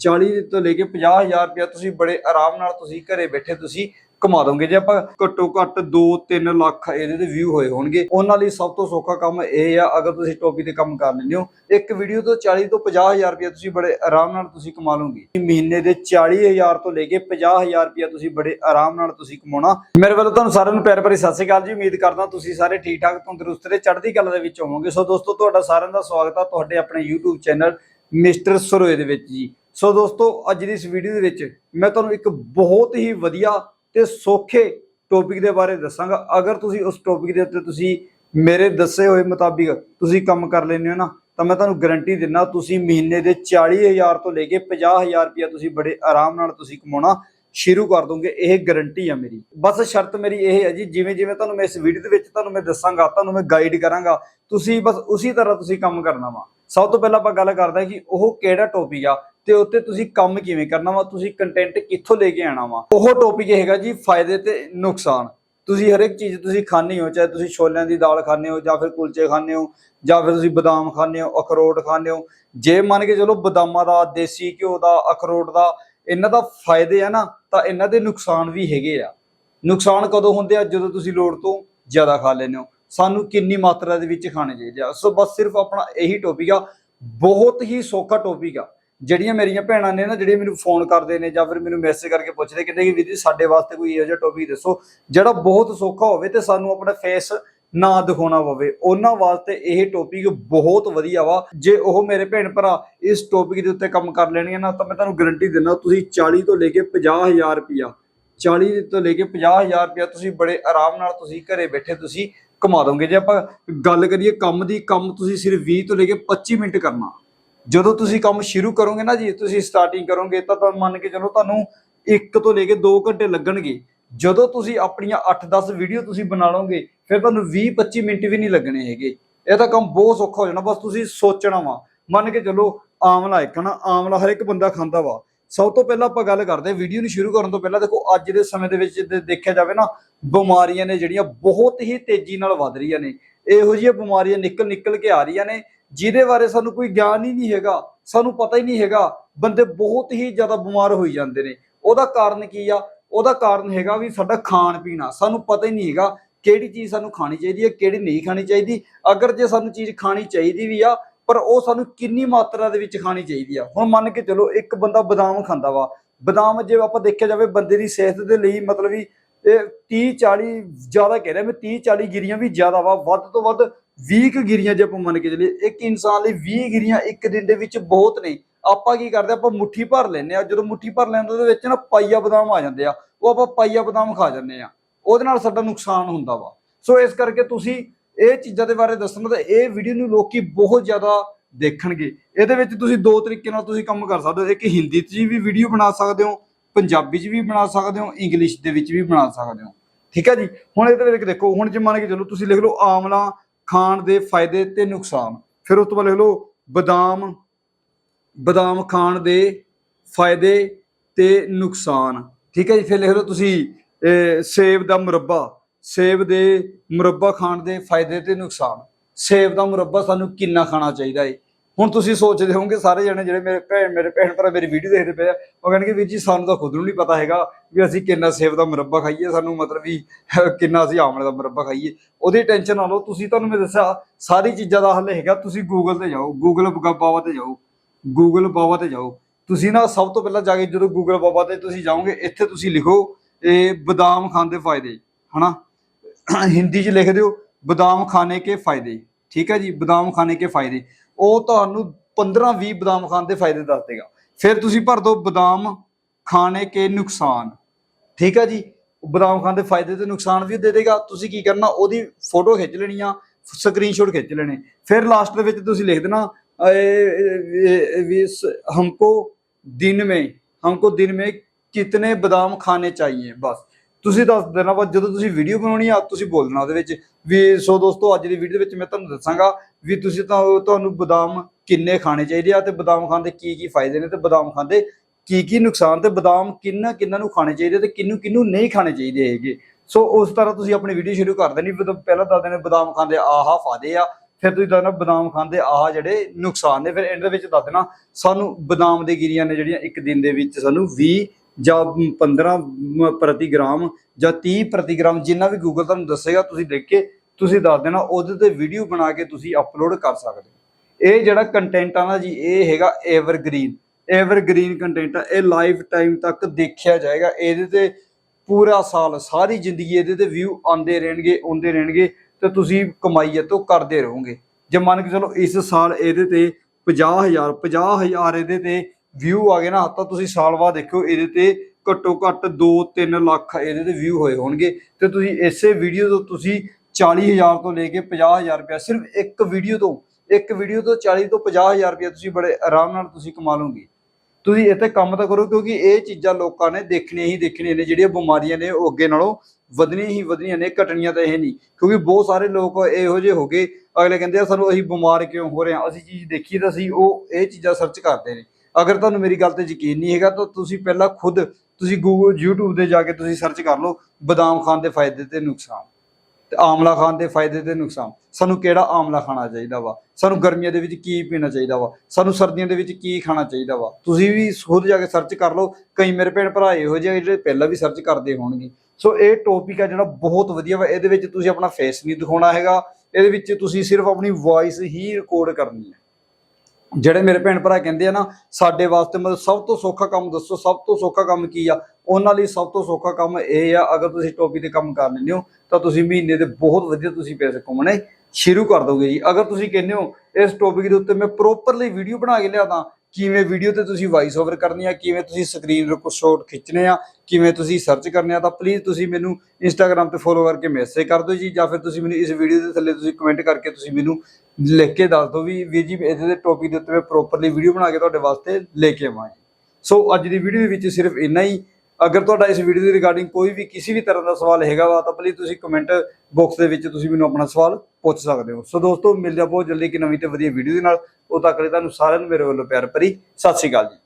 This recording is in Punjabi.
40 ਤੋਂ ਲੈ ਕੇ 50000 ਰੁਪਇਆ ਤੁਸੀਂ ਬੜੇ ਆਰਾਮ ਨਾਲ ਤੁਸੀਂ ਘਰੇ ਬੈਠੇ ਤੁਸੀਂ ਕਮਾ ਦੋਗੇ। ਜੇ ਆਪਾਂ ਘੱਟੋ ਘੱਟ 2-3 ਲੱਖ ਇਹਦੇ ਤੇ ਵਿਊ ਹੋਏ ਹੋਣਗੇ। ਉਹਨਾਂ ਲਈ ਸਭ ਤੋਂ ਸੌਖਾ ਕੰਮ ਇਹ ਆ, ਅਗਰ ਤੁਸੀਂ ਟੋਪੀ ਤੇ ਕੰਮ ਕਰ ਲੈਂਦੇ ਹੋ, ਇੱਕ ਵੀਡੀਓ ਤੋਂ 40 ਤੋਂ 50000 ਰੁਪਇਆ ਤੁਸੀਂ ਬੜੇ ਆਰਾਮ ਨਾਲ ਤੁਸੀਂ ਕਮਾ ਲਓਗੇ। ਮਹੀਨੇ ਦੇ 40000 ਤੋਂ ਲੈ ਕੇ 50000 ਰੁਪਇਆ ਤੁਸੀਂ ਬੜੇ ਆਰਾਮ ਨਾਲ ਤੁਸੀਂ ਕਮਾਉਣਾ। ਮੇਰੇ ਵੱਲੋਂ ਤੁਹਾਨੂੰ ਸਾਰਿਆਂ ਨੂੰ ਪਿਆਰ ਭਰੀ ਸਤਿ ਸ਼੍ਰੀ ਅਕਾਲ ਜੀ। ਉਮੀਦ ਕਰਦਾ ਤੁਸੀਂ ਸਾਰੇ ਠੀਕ ਠਾਕ, ਤੰਦਰੁਸਤ ਤੇ ਚੜ੍ਹਦੀ ਕਲਾ ਦੇ ਵਿੱਚ ਹੋਵੋਗੇ। ਸੋ ਦੋਸਤੋ, ਤੁਹਾਡਾ ਸਾਰਿਆਂ ਦਾ ਸਵਾਗਤ ਆ ਤੁਹਾਡੇ ਆਪਣੇ YouTube ਚੈਨਲ ਮਿਸਟਰ ਸਰੋਏ ਦੇ ਵਿੱਚ ਜੀ। ਸੋ ਦੋਸਤੋ, ਅੱਜ ਦੀ ਇਸ ਵੀਡੀਓ ਦੇ ਵਿੱਚ ਮੈਂ ਤੁਹਾਨੂੰ ਇੱਕ ਬਹੁਤ ਹੀ ਵਧੀਆ ਤੇ ਸੌਖੇ ਟੌਪਿਕ ਦੇ ਬਾਰੇ ਦੱਸਾਂਗਾ। ਅਗਰ ਤੁਸੀਂ ਉਸ ਟੌਪਿਕ ਦੇ ਉੱਤੇ ਤੁਸੀਂ ਮੇਰੇ ਦੱਸੇ ਹੋਏ ਮੁਤਾਬਿਕ ਤੁਸੀਂ ਕੰਮ ਕਰ ਲੈਂਦੇ ਹੋ ਨਾ, ਤਾਂ ਮੈਂ ਤੁਹਾਨੂੰ ਗਾਰੰਟੀ ਦਿੰਦਾ ਤੁਸੀਂ ਮਹੀਨੇ ਦੇ 40000 ਤੋਂ ਲੈ ਕੇ 50000 ਰੁਪਇਆ ਤੁਸੀਂ ਬੜੇ ਆਰਾਮ ਨਾਲ ਤੁਸੀਂ ਕਮਾਉਣਾ ਸ਼ੁਰੂ ਕਰ ਦੋਗੇ। ਇਹ ਗਾਰੰਟੀ ਆ ਮੇਰੀ। ਬਸ ਸ਼ਰਤ ਮੇਰੀ ਇਹ ਹੈ ਜੀ ਜਿਵੇਂ ਜਿਵੇਂ ਤੁਹਾਨੂੰ ਮੈਂ ਇਸ ਵੀਡੀਓ ਦੇ ਵਿੱਚ ਤੁਹਾਨੂੰ ਮੈਂ ਦੱਸਾਂਗਾ, ਤੁਹਾਨੂੰ ਮੈਂ ਗਾਈਡ ਕਰਾਂਗਾ, ਤੁਸੀਂ ਬਸ ਉਸੇ ਤਰ੍ਹਾਂ ਤੁਸੀਂ ਕੰਮ ਕਰਨਾ ਵਾ। ਸਭ ਤੋਂ ਪਹਿਲਾਂ ਆਪਾਂ ਗੱਲ ਕਰਦੇ ਹਾਂ ਕਿ ਉਹ ਕਿਹੜਾ ਟੌਪਿਕ ਆ ਤੇ ਉੱਤੇ ਤੁਸੀਂ ਕੰਮ ਕਿਵੇਂ ਕਰਨਾ ਵਾ? ਤੁਸੀਂ ਕੰਟੈਂਟ ਕਿੱਥੋਂ ਲੈ ਕੇ ਆਣਾ ਵਾ? ਉਹ ਟੌਪਿਕ ਹੈਗਾ ਜੀ, ਫਾਇਦੇ ਤੇ ਨੁਕਸਾਨ। ਤੁਸੀਂ ਹਰ ਇੱਕ ਚੀਜ਼ ਤੁਸੀਂ ਖਾਣੀ ਹੋ, ਚਾਹੇ ਤੁਸੀਂ ਛੋਲਿਆਂ ਦੀ ਦਾਲ ਖਾਣੇ ਹੋ, ਜਾਂ ਫਿਰ ਕੁਲਚੇ ਖਾਣੇ ਹੋ, ਜਾਂ ਫਿਰ ਤੁਸੀਂ ਬਦਾਮ ਖਾਣੇ ਹੋ, ਅਖਰੋਟ ਖਾਣੇ ਹੋ। ਜੇ ਮੰਨ ਕੇ ਚਲੋ ਬਦਾਮਾਂ ਦਾ, ਦੇਸੀ ਘਿਓ ਦਾ, ਅਖਰੋਟ ਦਾ, ਇਹਨਾਂ ਦਾ ਫਾਇਦੇ ਆ ਨਾ, ਤਾਂ ਇਹਨਾਂ ਦੇ ਨੁਕਸਾਨ ਵੀ ਹੈਗੇ ਆ। ਨੁਕਸਾਨ ਕਦੋਂ ਹੁੰਦੇ ਆ? ਜਦੋਂ ਤੁਸੀਂ ਲੋੜ ਤੋਂ ਜ਼ਿਆਦਾ ਖਾ ਲੈਂਦੇ ਹੋ। ਸਾਨੂੰ ਕਿੰਨੀ ਮਾਤਰਾ ਦੇ ਵਿੱਚ ਖਾਣੇ ਚਾਹੀਦੇ ਆ। ਸੋ ਬਸ ਸਿਰਫ ਆਪਣਾ ਇਹੀ ਟੌਪਿਕ ਆ। ਬਹੁਤ ਹੀ ਸੌਖਾ ਟੌਪਿਕ ਆ। ਜਿਹੜੀਆਂ ਮੇਰੀਆਂ ਭੈਣਾਂ ਨੇ ਨਾ ਜਿਹੜੇ ਮੈਨੂੰ ਫੋਨ ਕਰਦੇ ਨੇ ਜਾਂ ਫਿਰ ਮੈਨੂੰ ਮੈਸੇਜ ਕਰਕੇ ਪੁੱਛਦੇ ਕਹਿੰਦੇ ਕਿ ਵੀਰ ਜੀ, ਸਾਡੇ ਵਾਸਤੇ ਕੋਈ ਇਹੋ ਜਿਹਾ ਟੌਪਿਕ ਦੱਸੋ, ਜਿਹੜਾ ਬਹੁਤ ਸੌਖਾ ਹੋਵੇ ਤੇ ਸਾਨੂੰ ਆਪਣਾ ਫੇਸ ਨਾ ਦਿਖਾਉਣਾ ਪਵੇ। ਉਹਨਾਂ ਵਾਸਤੇ ਇਹ ਟੌਪਿਕ ਬਹੁਤ ਵਧੀਆ ਵਾ। ਜੇ ਉਹ ਮੇਰੇ ਭੈਣ ਭਰਾ ਇਸ ਟੌਪਿਕ ਦੇ ਉੱਤੇ ਕੰਮ ਕਰ ਲੈਣਗੇ ਨਾ, ਤਾਂ ਮੈਂ ਤੁਹਾਨੂੰ ਗਾਰੰਟੀ ਦਿੰਦਾ, ਤੁਸੀਂ 40 ਤੋਂ ਲੈ ਕੇ 50000 ਰੁਪਇਆ 40 ਤੋਂ ਲੈ ਕੇ 50000 ਰੁਪਇਆ ਤੁਸੀਂ ਬੜੇ ਆਰਾਮ ਨਾਲ ਤੁਸੀਂ ਘਰੇ ਬੈਠੇ ਤੁਸੀਂ ਕਮਾ ਦੋਗੇ। ਜੇ ਆਪਾਂ ਗੱਲ ਕਰੀਏ ਕੰਮ ਦੀ, ਕੰਮ ਤੁਸੀਂ ਸਿਰਫ 20 ਤੋਂ ਲੈ ਕੇ 25 ਮਿੰਟ ਕਰਨਾ। ਜਦੋਂ ਤੁਸੀਂ ਕੰਮ ਸ਼ੁਰੂ ਕਰੋਗੇ ਨਾ ਜੀ, ਤੁਸੀਂ ਸਟਾਰਟਿੰਗ ਕਰੋਗੇ, ਤਾਂ ਤੁਹਾਨੂੰ ਮੰਨ ਕੇ ਚਲੋ ਤੁਹਾਨੂੰ 1 ਤੋਂ ਲੈ ਕੇ 2 ਘੰਟੇ ਲੱਗਣਗੇ। ਜਦੋਂ ਤੁਸੀਂ ਆਪਣੀਆਂ 8-10 ਵੀਡੀਓ ਤੁਸੀਂ ਬਣਾ ਲਓਗੇ, ਫਿਰ ਤੁਹਾਨੂੰ 20-25 ਮਿੰਟ ਵੀ ਨਹੀਂ ਲੱਗਣੇ ਹੈਗੇ। ਇਹ ਤਾਂ ਕੰਮ ਬਹੁਤ ਸੌਖਾ ਹੋ ਜਾਣਾ, ਬਸ ਤੁਸੀਂ ਸੋਚਣਾ ਵਾ। ਮੰਨ ਕੇ ਚਲੋ ਆਮਲਾ ਇੱਕ ਨਾ ਆਮਲਾ ਹਰ ਇੱਕ ਬੰਦਾ ਖਾਂਦਾ ਵਾ। ਸਭ ਤੋਂ ਪਹਿਲਾਂ ਆਪਾਂ ਗੱਲ ਕਰਦੇ ਹਾਂ ਵੀਡੀਓ ਨੂੰ ਸ਼ੁਰੂ ਕਰਨ ਤੋਂ ਪਹਿਲਾਂ, ਦੇਖੋ ਅੱਜ ਦੇ ਸਮੇਂ ਦੇ ਵਿੱਚ ਜੇ ਦੇਖਿਆ ਜਾਵੇ ਨਾ, ਬਿਮਾਰੀਆਂ ਨੇ ਜਿਹੜੀਆਂ ਬਹੁਤ ਹੀ ਤੇਜ਼ੀ ਨਾਲ ਵੱਧ ਰਹੀਆਂ ਨੇ। ਇਹੋ ਜਿਹੀਆਂ ਬਿਮਾਰੀਆਂ ਨਿਕਲ ਨਿਕਲ ਕੇ ਆ ਰਹੀਆਂ ਨੇ। ਜਿਹਦੇ ਬਾਰੇ ਸਾਨੂੰ ਕੋਈ ਗਿਆਨ ਹੀ ਨਹੀਂ ਹੈਗਾ, ਸਾਨੂੰ ਪਤਾ ਹੀ ਨਹੀਂ ਹੈਗਾ, ਬੰਦੇ ਬਹੁਤ ਹੀ ਜ਼ਿਆਦਾ ਬਿਮਾਰ ਹੋਈ ਜਾਂਦੇ ਨੇ। ਉਹਦਾ ਕਾਰਨ ਕੀ ਆ? ਉਹਦਾ ਕਾਰਨ ਹੈਗਾ ਵੀ ਸਾਡਾ ਖਾਣ ਪੀਣਾ ਸਾਨੂੰ ਪਤਾ ਹੀ ਨਹੀਂ ਹੈਗਾ ਕਿਹੜੀ ਚੀਜ਼ ਸਾਨੂੰ ਖਾਣੀ ਚਾਹੀਦੀ ਹੈ, ਕਿਹੜੀ ਨਹੀਂ ਖਾਣੀ ਚਾਹੀਦੀ। ਅਗਰ ਜੇ ਸਾਨੂੰ ਚੀਜ਼ ਖਾਣੀ ਚਾਹੀਦੀ ਵੀ ਆ, ਪਰ ਉਹ ਸਾਨੂੰ ਕਿੰਨੀ ਮਾਤਰਾ ਦੇ ਵਿੱਚ ਖਾਣੀ ਚਾਹੀਦੀ ਆ। ਹੁਣ ਮੰਨ ਕੇ ਚਲੋ ਇੱਕ ਬੰਦਾ ਬਦਾਮ ਖਾਂਦਾ ਵਾ। ਬਦਾਮ ਜੇ ਆਪਾਂ ਦੇਖਿਆ ਜਾਵੇ ਬੰਦੇ ਦੀ ਸਿਹਤ ਦੇ ਲਈ ਮਤਲਬ ਵੀ ਇਹ 30 40 ਜ਼ਿਆਦਾ ਕਹਿ ਰਿਹਾ ਮੈਂ 30 40 ਗਿਰੀਆਂ ਵੀ ਜ਼ਿਆਦਾ ਵਾ। ਵੱਧ ਤੋਂ ਵੱਧ 20 ਕੁ ਗਿਰੀਆਂ ਜੇ ਆਪਾਂ ਮੰਨ ਕੇ ਚੱਲੀਏ, ਇੱਕ ਇਨਸਾਨ ਲਈ 20 ਗਿਰੀਆਂ ਇੱਕ ਦਿਨ ਦੇ ਵਿੱਚ ਬਹੁਤ ਨੇ। ਆਪਾਂ ਕੀ ਕਰਦੇ ਆਪਾਂ ਮੁੱਠੀ ਭਰ ਲੈਂਦੇ ਆ ਜਦੋਂ ਮੁੱਠੀ ਭਰ ਲੈਂਦੇ ਉਹਦੇ ਵਿੱਚ ਨਾ ਪਾਈਆ ਬਦਾਮ ਆ ਜਾਂਦੇ ਆ। ਉਹ ਆਪਾਂ ਪਾਈਆ ਬਦਾਮ ਖਾ ਜਾਂਦੇ ਆ ਉਹਦੇ ਨਾਲ ਸਾਡਾ ਨੁਕਸਾਨ ਹੁੰਦਾ ਵਾ। ਸੋ ਇਸ ਕਰਕੇ ਤੁਸੀਂ ਇਹ ਚੀਜ਼ਾਂ ਦੇ ਬਾਰੇ ਦੱਸਣਾ ਤਾਂ ਇਹ ਵੀਡੀਓ ਨੂੰ ਲੋਕੀ ਬਹੁਤ ਜ਼ਿਆਦਾ ਦੇਖਣਗੇ। ਇਹਦੇ ਵਿੱਚ ਤੁਸੀਂ ਦੋ ਤਰੀਕੇ ਨਾਲ ਤੁਸੀਂ ਕੰਮ ਕਰ ਸਕਦੇ ਹੋ। ਇੱਕ ਹਿੰਦੀ 'ਚ ਵੀ ਵੀਡੀਓ ਬਣਾ ਸਕਦੇ ਹੋ, ਪੰਜਾਬੀ 'ਚ ਵੀ ਬਣਾ ਸਕਦੇ ਹੋ ਇੰਗਲਿਸ਼ ਦੇ ਵਿੱਚ ਵੀ ਬਣਾ ਸਕਦੇ ਹੋ। ਠੀਕ ਹੈ ਜੀ? ਹੁਣ ਇਹਦੇ ਵਿੱਚ ਦੇਖੋ, ਹੁਣ ਜੇ ਮੰਨ ਕੇ ਚਲੋ ਤੁਸੀਂ ਲਿਖ ਲਓ, ਆਮਲਾ ਖਾਣ ਦੇ ਫਾਇਦੇ ਤੇ ਨੁਕਸਾਨ। ਫਿਰ ਉਸ ਤੋਂ ਬਾਅਦ ਲਿਖ ਲਓ, ਬਦਾਮ ਬਦਾਮ ਖਾਣ ਦੇ ਫਾਇਦੇ ਤੇ ਨੁਕਸਾਨ। ਠੀਕ ਹੈ ਜੀ, ਫਿਰ ਲਿਖ ਲਓ ਤੁਸੀਂ ਸੇਬ ਦਾ ਮੁਰੱਬਾ। ਸੇਬ ਦੇ ਮੁਰੱਬਾ ਖਾਣ ਦੇ ਫਾਇਦੇ ਤੇ ਨੁਕਸਾਨ। ਸੇਬ ਦਾ ਮੁਰੱਬਾ ਸਾਨੂੰ ਕਿੰਨਾ ਖਾਣਾ ਚਾਹੀਦਾ ਹੈ ਹੁਣ ਤੁਸੀਂ ਸੋਚਦੇ ਹੋਵੋਗੇ ਸਾਰੇ ਜਣੇ ਜਿਹੜੇ ਮੇਰੇ ਭੈਣ ਮੇਰੇ ਭੈਣ ਭਰਾ ਮੇਰੀ ਵੀਡੀਓ ਦੇਖਦੇ ਪਏ ਆ, ਉਹ ਕਹਿਣਗੇ ਵੀਰ ਜੀ ਸਾਨੂੰ ਤਾਂ ਖੁਦ ਨੂੰ ਨਹੀਂ ਪਤਾ ਹੈਗਾ ਵੀ ਅਸੀਂ ਕਿੰਨਾ ਸੇਬ ਦਾ ਮੁਰੱਬਾ ਖਾਈਏ, ਸਾਨੂੰ ਮਤਲਬ ਵੀ ਕਿੰਨਾ ਅਸੀਂ ਆਮਲੇ ਦਾ ਮੁਰੱਬਾ ਖਾਈਏ। ਉਹਦੀ ਟੈਨਸ਼ਨ ਨਾ ਲਓ, ਤੁਸੀਂ ਤੁਹਾਨੂੰ ਮੈਂ ਦੱਸਿਆ, ਸਾਰੀ ਚੀਜ਼ਾਂ ਦਾ ਹੱਲ ਹੈਗਾ, ਤੁਸੀਂ ਗੂਗਲ ਤੇ ਜਾਓ ਗੂਗਲ ਬਾਬਾ ਤੇ ਜਾਓ ਗੂਗਲ ਬਾਬਾ ਤੇ ਜਾਓ। ਤੁਸੀਂ ਨਾ ਸਭ ਤੋਂ ਪਹਿਲਾਂ ਜਾ ਕੇ ਜਦੋਂ ਗੂਗਲ ਬਾਬਾ ਤੇ ਤੁਸੀਂ ਜਾਓਗੇ, ਇੱਥੇ ਤੁਸੀਂ ਲਿਖੋ, ਇਹ ਬਦਾਮ ਖਾਣ ਦੇ ਫਾਇਦੇ, ਹਨਾ? ਹਿੰਦੀ 'ਚ ਲਿਖ ਦਿਓ, ਬਦਾਮ ਖਾਣੇ ਕੇ ਫਾਇਦੇ। ਠੀਕ ਹੈ ਜੀ ਬਦਾਮ ਖਾਣੇ ਕੇ ਫਾਇਦੇ ਉਹ ਤੁਹਾਨੂੰ 15 20 ਬਦਾਮ ਖਾਣ ਦੇ ਫਾਇਦੇ ਦੱਸ ਦੇਗਾ ਫਿਰ ਤੁਸੀਂ ਭਰ ਦਿਓ ਬਦਾਮ ਖਾਣੇ ਕੇ ਨੁਕਸਾਨ ਠੀਕ ਹੈ ਜੀ ਬਦਾਮ ਖਾਣ ਦੇ ਫਾਇਦੇ ਤੇ ਨੁਕਸਾਨ ਵੀ ਦੇ ਦੇਗਾ ਤੁਸੀਂ ਕੀ ਕਰਨਾ ਉਹਦੀ ਫੋਟੋ ਖਿੱਚ ਲੈਣੀ ਆ ਸਕਰੀਨਸ਼ਾਟ ਖਿੱਚ ਲੈਣੇ ਫਿਰ ਲਾਸਟ ਦੇ ਵਿੱਚ ਤੁਸੀਂ ਲਿਖ ਦੇਣਾ हमको दिन में हमको दिन में कितने ਬਦਾਮ ਖਾਣੇ ਚਾਹੀਏ ਬਸ ਤੁਸੀਂ ਦੱਸ ਦੇਣਾ ਵਾ, ਜਦੋਂ ਤੁਸੀਂ ਵੀਡੀਓ ਬਣਾਉਣੀ ਆ, ਤੁਸੀਂ ਬੋਲਣਾ ਉਹਦੇ ਵਿੱਚ। ਵੀ ਸੋ ਦੋਸਤੋ, ਅੱਜ ਦੀ ਵੀਡੀਓ ਦੇ ਵਿੱਚ ਮੈਂ ਤੁਹਾਨੂੰ ਦੱਸਾਂਗਾ ਵੀ ਤੁਸੀਂ ਤਾਂ ਤੁਹਾਨੂੰ ਬਦਾਮ ਕਿੰਨੇ ਖਾਣੇ ਚਾਹੀਦੇ ਆ ਤੇ ਬਦਾਮ ਖਾਣ ਦੇ ਕੀ ਕੀ ਫਾਇਦੇ ਨੇ ਤੇ ਬਦਾਮ ਖਾਣ ਦੇ ਕੀ ਕੀ ਨੁਕਸਾਨ ਤੇ ਬਦਾਮ ਕਿੰਨਾ ਕਿੰਨਾ ਨੂੰ ਖਾਣੇ ਚਾਹੀਦੇ ਤੇ ਕਿੰਨੂੰ ਕਿੰਨੂੰ ਨਹੀਂ ਖਾਣੇ ਚਾਹੀਦੇ ਹੈਗੇ। ਸੋ ਉਸ ਤਰ੍ਹਾਂ ਤੁਸੀਂ ਆਪਣੀ ਵੀਡੀਓ ਸ਼ੁਰੂ ਕਰ ਦੇਣੀ ਪਹਿਲਾਂ ਦੱਸ ਦੇਣਾ ਬਦਾਮ ਖਾਂਦੇ ਆਹਾ ਫਾਇਦੇ ਆ, ਫਿਰ ਤੁਸੀਂ ਦੱਸਣਾ ਬਦਾਮ ਖਾਂਦੇ ਆਹ ਜਿਹੜੇ ਨੁਕਸਾਨ ਨੇ, ਫਿਰ ਇਹਦੇ ਵਿੱਚ ਦੱਸ ਦੇਣਾ ਸਾਨੂੰ ਬਦਾਮ ਦੇ ਗਿਰੀਆਂ ਨੇ ਜਿਹੜੀਆਂ ਇੱਕ ਦਿਨ ਦੇ ਵਿੱਚ ਸਾਨੂੰ 20 ਜਾਂ 15 ਮ- ਪ੍ਰਤੀ ਗ੍ਰਾਮ ਜਾਂ 30 ਪ੍ਰਤੀ ਗ੍ਰਾਮ ਜਿੰਨਾ ਵੀ ਗੂਗਲ ਤੁਹਾਨੂੰ ਦੱਸੇਗਾ, ਤੁਸੀਂ ਦੇਖ ਕੇ ਤੁਸੀਂ ਦੱਸ ਦੇਣਾ, ਉਹਦੇ ਤੇ ਵੀਡੀਓ ਬਣਾ ਕੇ ਤੁਸੀਂ ਅਪਲੋਡ ਕਰ ਸਕਦੇ ਹੋ। ਇਹ ਜਿਹੜਾ ਕੰਟੈਂਟ ਆ ਨਾ ਜੀ, ਇਹ ਹੈਗਾ ਐਵਰਗ੍ਰੀਨ ਐਵਰਗ੍ਰੀਨ ਕੰਟੈਂਟ ਆ, ਇਹ ਲਾਈਫ ਟਾਈਮ ਤੱਕ ਦੇਖਿਆ ਜਾਏਗਾ। ਇਹਦੇ ਤੇ ਪੂਰਾ ਸਾਲ, ਸਾਰੀ ਜ਼ਿੰਦਗੀ ਇਹਦੇ ਤੇ ਵਿਊ ਆਉਂਦੇ ਰਹਿਣਗੇ ਆਉਂਦੇ ਰਹਿਣਗੇ ਤੇ ਤੁਸੀਂ ਕਮਾਈ ਤੋਂ ਕਰਦੇ ਰਹੋਗੇ। ਜੇ ਮੰਨ ਕੇ ਚਲੋ ਇਸ ਸਾਲ ਇਹਦੇ ਤੇ 50000 50000 ਇਹਦੇ ਤੇ ਵਿਊ ਆ ਗਏ ਨਾ, ਤਾਂ ਤੁਸੀਂ ਸਾਲ ਬਾਅਦ ਦੇਖਿਓ, ਇਹਦੇ ਤੇ ਘੱਟੋ ਘੱਟ 2-3 ਲੱਖ ਇਹਦੇ ਤੇ ਵਿਊ ਹੋਏ ਹੋਣਗੇ। ਤੇ ਤੁਸੀਂ ਇਸੇ ਵੀਡੀਓ ਤੋਂ ਤੁਸੀਂ 40000 ਤੋਂ ਲੈ ਕੇ 50000 ਰੁਪਏ ਸਿਰਫ ਇੱਕ ਵੀਡੀਓ ਤੋਂ, ਇੱਕ ਵੀਡੀਓ ਤੋਂ 40 ਤੋਂ 50000 ਰੁਪਏ ਤੁਸੀਂ ਬੜੇ ਆਰਾਮ ਨਾਲ ਤੁਸੀਂ ਕਮਾ ਲਓਗੇ। ਤੁਸੀਂ ਇੱਥੇ ਕੰਮ ਤਾਂ ਕਰੋ, ਕਿਉਂਕਿ ਇਹ ਚੀਜ਼ਾਂ ਲੋਕਾਂ ਨੇ ਦੇਖਣੀਆਂ ਹੀ ਦੇਖਣੀਆਂ ਨੇ, ਜਿਹੜੀਆਂ ਬਿਮਾਰੀਆਂ ਨੇ, ਉਹ ਅੱਗੇ ਨਾਲੋਂ ਵਧਣੀਆਂ ਹੀ ਵਧਣੀਆਂ ਨੇ, ਘਟਣੀਆਂ ਤਾਂ ਇਹ ਨਹੀਂ। ਕਿਉਂਕਿ ਬਹੁਤ ਸਾਰੇ ਲੋਕ ਇਹੋ ਜਿਹੇ ਹੋ ਗਏ, ਅਗਲੇ ਕਹਿੰਦੇ ਆ, ਸਾਨੂੰ ਅਸੀਂ ਬਿਮਾਰ ਕਿਉਂ ਹੋ ਰਹੇ ਹਾਂ? ਅਸੀਂ ਚੀਜ਼ ਦੇਖੀ ਤਾਂ ਅਸੀਂ ਉਹ ਇਹ ਚੀਜ਼ਾਂ ਸਰਚ ਕਰਦੇ ਨੇ। ਅਗਰ ਤੁਹਾਨੂੰ ਮੇਰੀ ਗੱਲ ਤੇ ਯਕੀਨ ਨਹੀਂ ਹੈਗਾ, ਤਾਂ ਤੁਸੀਂ ਪਹਿਲਾਂ ਖੁਦ ਤੁਸੀਂ ਗੂਗਲ YouTube ਤੇ ਜਾ ਕੇ ਤੁਸੀਂ ਸਰਚ ਕਰ ਲਓ, ਬਦਾਮ ਖਾਣ ਦੇ ਫਾਇਦੇ ਤੇ ਨੁਕਸਾਨ ਤੇ ਆਮਲਾ ਖਾਣ ਦੇ ਫਾਇਦੇ ਤੇ ਨੁਕਸਾਨ। ਸਾਨੂੰ ਕਿਹੜਾ ਆਮਲਾ ਖਾਣਾ ਚਾਹੀਦਾ ਵਾ? ਸਾਨੂੰ ਗਰਮੀਆਂ ਦੇ ਵਿੱਚ ਕੀ ਪੀਣਾ ਚਾਹੀਦਾ ਵਾ? ਸਾਨੂੰ ਸਰਦੀਆਂ ਦੇ ਵਿੱਚ ਕੀ ਖਾਣਾ ਚਾਹੀਦਾ ਵਾ? ਤੁਸੀਂ ਵੀ ਖੁਦ ਜਾ ਕੇ ਸਰਚ ਕਰ ਲਓ, ਕਈ ਮੇਰੇ ਭੈਣ ਭਰਾ ਇਹੋ ਜਿਹੇ ਜਿਹੜੇ ਪਹਿਲਾਂ ਵੀ ਸਰਚ ਕਰਦੇ ਹੋਣਗੇ। ਸੋ ਇਹ ਟੌਪਿਕ ਆ ਜਿਹੜਾ ਬਹੁਤ ਵਧੀਆ ਵਾ। ਇਹਦੇ ਵਿੱਚ ਤੁਸੀਂ ਆਪਣਾ ਫੇਸ ਨਹੀਂ ਦਿਖਾਉਣਾ ਹੈਗਾ। ਇਹਦੇ ਵਿੱਚ ਤੁਸੀਂ ਸਿਰਫ ਆਪਣੀ ਵੌਇਸ ਹੀ ਰਿਕਾਰਡ ਕਰਨੀ ਹੈ। ਜਿਹੜੇ ਮੇਰੇ ਭੈਣ ਭਰਾ ਕਹਿੰਦੇ ਆ ਨਾ, ਸਾਡੇ ਵਾਸਤੇ ਮਤਲਬ ਸਭ ਤੋਂ ਸੌਖਾ ਕੰਮ ਦੱਸੋ, ਸਭ ਤੋਂ ਸੌਖਾ ਕੰਮ ਕੀ ਆ? ਉਹਨਾਂ ਲਈ ਸਭ ਤੋਂ ਸੌਖਾ ਕੰਮ ਇਹ ਆ, ਅਗਰ ਤੁਸੀਂ ਟੋਪੀ ਤੇ ਕੰਮ ਕਰ ਲੈਂਦੇ ਹੋ, ਤਾਂ ਤੁਸੀਂ ਮਹੀਨੇ ਦੇ ਬਹੁਤ ਵਧੀਆ ਤੁਸੀਂ ਪੈਸੇ ਕਮਾਉਣੇ ਸ਼ੁਰੂ ਕਰ ਦੋਗੇ ਜੀ। ਅਗਰ ਤੁਸੀਂ ਕਹਿੰਦੇ ਹੋ, ਇਸ ਟੋਪਿਕ ਦੇ ਉੱਤੇ ਮੈਂ ਪ੍ਰੋਪਰਲੀ ਵੀਡੀਓ ਬਣਾ ਕੇ ਲਿਆਦਾ ਕਿਵੇਂ ਵੀਡੀਓ ਤੇ ਤੁਸੀਂ ਵਾਇਸ ਓਵਰ ਕਰਨੀ ਆ, ਕਿਵੇਂ ਤੁਸੀਂ ਸਕਰੀਨ ਰਿਕਾਰਡ ਖਿੱਚਣੇ ਆ, ਕਿਵੇਂ ਤੁਸੀਂ ਸਰਚ ਕਰਨੇ ਆ, ਤਾਂ ਪਲੀਜ਼ ਤੁਸੀਂ ਮੈਨੂੰ ਇੰਸਟਾਗ੍ਰam ਤੇ ਫੋਲੋ ਕਰਕੇ ਮੈਸੇਜ ਕਰ ਦਿਓ ਜੀ, ਜਾਂ ਫਿਰ ਤੁਸੀਂ ਮੈਨੂੰ ਇਸ ਵੀਡੀਓ ਦੇ ਥੱਲੇ ਤੁਸੀਂ ਕਮੈਂਟ ਕਰਕੇ ਤੁਸੀਂ ਮੈਨੂੰ ਲਿਖ ਕੇ ਦੱਸ ਦਿਓ ਵੀ ਵੀਰ ਜੀ ਇਹਦੇ ਦੇ ਟੌਪਿਕ ਦੇ ਉੱਤੇ ਮੈਂ ਪ੍ਰੋਪਰਲੀ ਵੀਡੀਓ ਬਣਾ ਕੇ ਤੁਹਾਡੇ ਵਾਸਤੇ ਲੈ ਕੇ ਆਵਾਂ ਜੀ। ਸੋ ਅੱਜ ਦੀ ਵੀਡੀਓ ਦੇ ਵਿੱਚ ਸਿਰਫ ਇੰਨਾ ਹੀ। ਅਗਰ ਤੁਹਾਡਾ ਇਸ ਵੀਡੀਓ ਦੇ ਰਿਗਾਰਡਿੰਗ ਕੋਈ ਵੀ ਕਿਸੇ ਵੀ ਤਰ੍ਹਾਂ ਦਾ ਸਵਾਲ ਹੈਗਾ ਵਾ, ਤਾਂ ਪਲੀਜ਼ ਤੁਸੀਂ ਕਮੈਂਟ ਬਾਕਸ ਦੇ ਵਿੱਚ ਤੁਸੀਂ ਮੈਨੂੰ ਆਪਣਾ ਸਵਾਲ ਪੁੱਛ ਸਕਦੇ ਹੋ। ਸੋ ਦੋਸਤੋ, ਮਿਲਦੇ ਆ ਬਹੁਤ ਜਲਦੀ ਕਿ ਨਵੀਂ ਤੇ ਵਧੀਆ ਵੀਡੀਓ ਦੇ ਨਾਲ। ਉਦੋਂ ਤੱਕ ਲਈ ਤੁਹਾਨੂੰ ਸਾਰਿਆਂ ਨੂੰ ਮੇਰੇ ਵੱਲੋਂ ਪਿਆਰ ਭਰੀ ਸਤਿ ਸ਼੍ਰੀ ਅਕਾਲ ਜੀ।